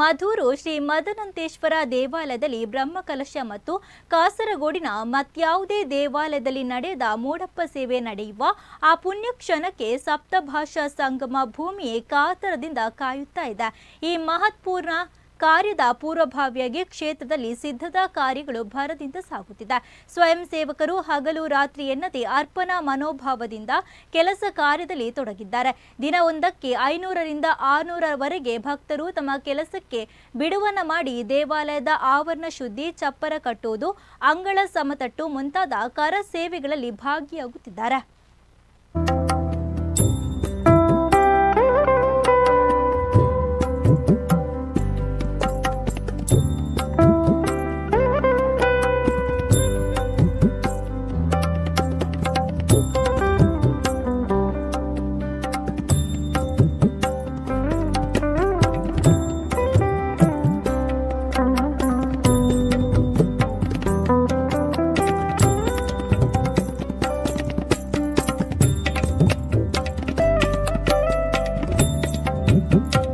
ಮಧೂರು ಶ್ರೀ ಮದನಂತೇಶ್ವರ ದೇವಾಲಯದಲ್ಲಿ ಬ್ರಹ್ಮಕಲಶ ಮತ್ತು ಕಾಸರಗೋಡಿನ ಮತ್ಯಾವುದೇ ದೇವಾಲಯದಲ್ಲಿ ನಡೆದ ಮೂಡಪ್ಪ ಸೇವೆ ನಡೆಯುವ ಆ ಪುಣ್ಯಕ್ಷಣಕ್ಕೆ ಸಪ್ತಭಾಷಾ ಸಂಗಮ ಭೂಮಿ ಕಾತರದಿಂದ ಕಾಯುತ್ತಾ ಇದೆ. ಈ ಮಹತ್ಪೂರ್ಣ ಕಾರ್ಯದ ಪೂರ್ವಭಾವಿಯಾಗಿ ಕ್ಷೇತ್ರದಲ್ಲಿ ಸಿದ್ಧತಾ ಕಾರ್ಯಗಳು ಭರದಿಂದ ಸಾಗುತ್ತಿದೆ. ಸ್ವಯಂ ಸೇವಕರು ಹಗಲು ರಾತ್ರಿ ಎನ್ನದೇ ಅರ್ಪಣಾ ಮನೋಭಾವದಿಂದ ಕೆಲಸ ಕಾರ್ಯದಲ್ಲಿ ತೊಡಗಿದ್ದಾರೆ. ದಿನವೊಂದಕ್ಕೆ ಐನೂರರಿಂದ ಆರುನೂರವರೆಗೆ ಭಕ್ತರು ತಮ್ಮ ಕೆಲಸಕ್ಕೆ ಬಿಡುವನ್ನ ಮಾಡಿ ದೇವಾಲಯದ ಆವರಣ ಶುದ್ಧಿ, ಚಪ್ಪರ ಕಟ್ಟುವುದು ಅಂಗಳ ಸಮತಟ್ಟು ಮುಂತಾದ ಕರ ಸೇವೆಗಳಲ್ಲಿ ಭಾಗಿಯಾಗುತ್ತಿದ್ದಾರೆ. thank